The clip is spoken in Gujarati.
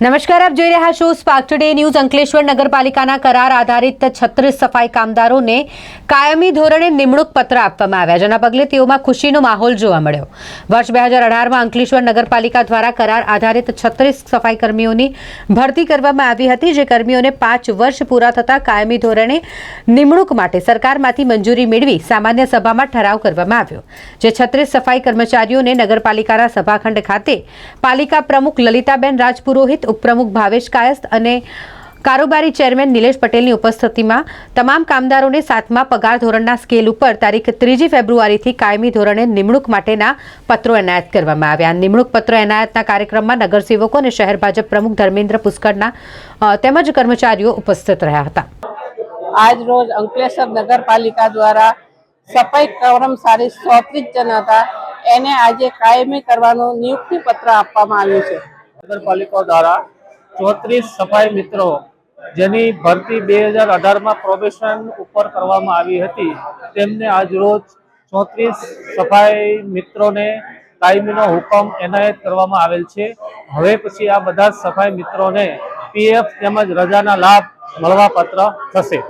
નમસ્કાર, આપ જોઈ રહ્યા છો સ્પાર્ક ટુડે ન્યૂઝ અંકલેશ્વર નગરપાલિકાના કરાર આધારિત છત્રીસ સફાઈ કામદારોને કાયમી ધોરણે નિમણૂક પત્ર આપવામાં આવ્યા, જેના પગલે તેઓમાં ખુશીનો માહોલ જોવા મળ્યો. વર્ષ બે હજાર અઢારમાં અંકલેશ્વર નગરપાલિકા દ્વારા કરાર આધારિત છત્રીસ સફાઈ કર્મીઓની ભરતી કરવામાં આવી હતી, જે કર્મીઓને પાંચ વર્ષ પૂરા થતાં કાયમી ધોરણે નિમણૂક માટે સરકારમાંથી મંજૂરી મેળવી સામાન્ય સભામાં ઠરાવ કરવામાં આવ્યો, જે છત્રીસ સફાઈ કર્મચારીઓને નગરપાલિકાના સભાખંડ ખાતે પાલિકા પ્રમુખ લલિતાબેન રાજપુરોહિત ઉપપ્રમુખ ભાવેશ કાયસ્થ અને કારોબારી ચેરમેન નિલેશ પટેલની ઉપસ્થિતિમાં તમામ કામદારોને સાતમા પગાર ધોરણના સ્કેલ ઉપર તારીખ ત્રીજી ફેબ્રુઆરીથી કાયમી ધોરણે નિમણૂક માટેના પત્રો એનાયત કરવામાં આવ્યા. નિમણૂક પત્રો એનાયતના કાર્યક્રમમાં નગરસેવકો અને શહેર ભાજપ પ્રમુખ ધર્મેન્દ્ર પુષ્કરના તેમજ કર્મચારીઓ ઉપસ્થિત રહ્યા હતા. આજ રોજ અંકલેશ્વર નગરપાલિકા દ્વારા સફાઈ કર્મચારી સોત્રીસ જણ હતા. એને આજે કાયમી કરવાનું નિયુક્તિ પત્ર આપવામાં આવ્યું છે. નગરપાલિકા દ્વારા ચોત્રીસ સફાઈ મિત્રો જેની ભરતી બે હજાર અઢારમાં પ્રોબેશન ઉપર કરવામાં આવી હતી, તેમને આજ રોજ ચોત્રીસ સફાઈ મિત્રોને કાયમીનો હુકમ એનાયત કરવામાં આવેલ છે. હવે પછી આ બધા સફાઈ મિત્રોને પીએફ તેમજ રજાના લાભ મળવા પત્ર થશે.